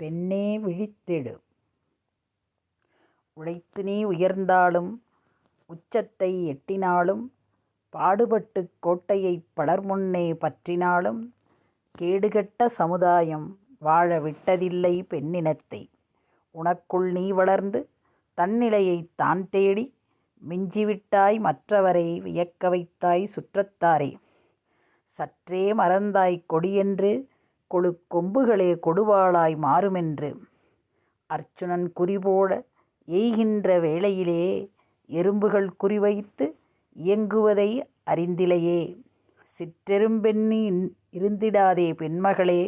பெண்ணே விழித்திடு உழைத்து நீ உயர்ந்தாலும் உச்சத்தை எட்டினாலும் பாடுபட்டுக் கோட்டையைப் பலர்முன்னே பற்றினாலும் கேடுகெட்ட சமுதாயம் வாழ விட்டதில்லை பெண்ணினத்தை. உனக்குள் நீ வளர்ந்து தன்னிலையைத் தான் தேடி மிஞ்சிவிட்டாய் மற்றவரை வியக்க வைத்தாய் சுற்றத்தாரே சற்றே மறந்தாய் கொடியென்று கொழுக்கொம்புகளே கொடுவாளாய் மாறுமென்று. அர்ச்சுனன் குறிபோட எய்கின்ற வேளையிலே எறும்புகள் குறிவைத்து இயங்குவதை அறிந்திலையே. சிற்றெரும்பெண்ணி இருந்திடாதே பெண்மகளே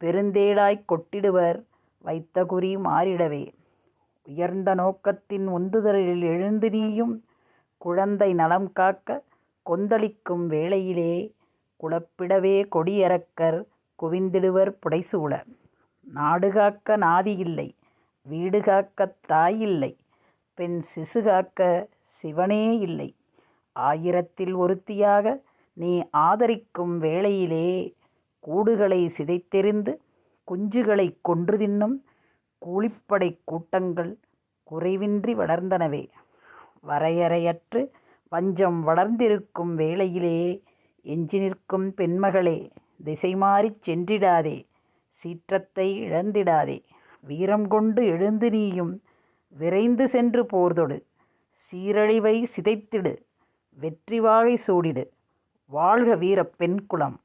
பெருந்தேளாய்க் கொட்டிடுவர் வைத்த குறி மாறிடவே. உயர்ந்த நோக்கத்தின் உந்துதலில் எழுந்து நீயும் குழந்தை நலம் காக்க கொந்தளிக்கும் வேளையிலே குழப்பிடவே கொடியரக்கர் குவிந்திடுவர் புடைசூழ. நாடுகாக்க நாதி நாதியில்லை வீடுகாக்கத் தாயில்லை பெண் சிசுகாக்க சிவனே இல்லை. ஆயிரத்தில் ஒருத்தியாக நீ ஆதரிக்கும் வேளையிலே கூடுகளை சிதைத்தெறிந்து குஞ்சுகளைக் கொன்று தின்னும் கூலிப்படைக் கூட்டங்கள் குறைவின்றி வளர்ந்தனவே. வரையறையற்று வஞ்சம் வளர்ந்திருக்கும் வேளையிலே எஞ்சி நிற்கும் பெண்மகளே திசைமாறிச் சென்றிடாதே சீற்றத்தை இழந்திடாதே. வீரம் கொண்டு எழுந்து நீயும் விரைந்து சென்று போர்தொடு. சீரழிவை சிதைத்திடு வெற்றி வாகை சூடிடு. வாழ்க வீரப் பெண்குலம்!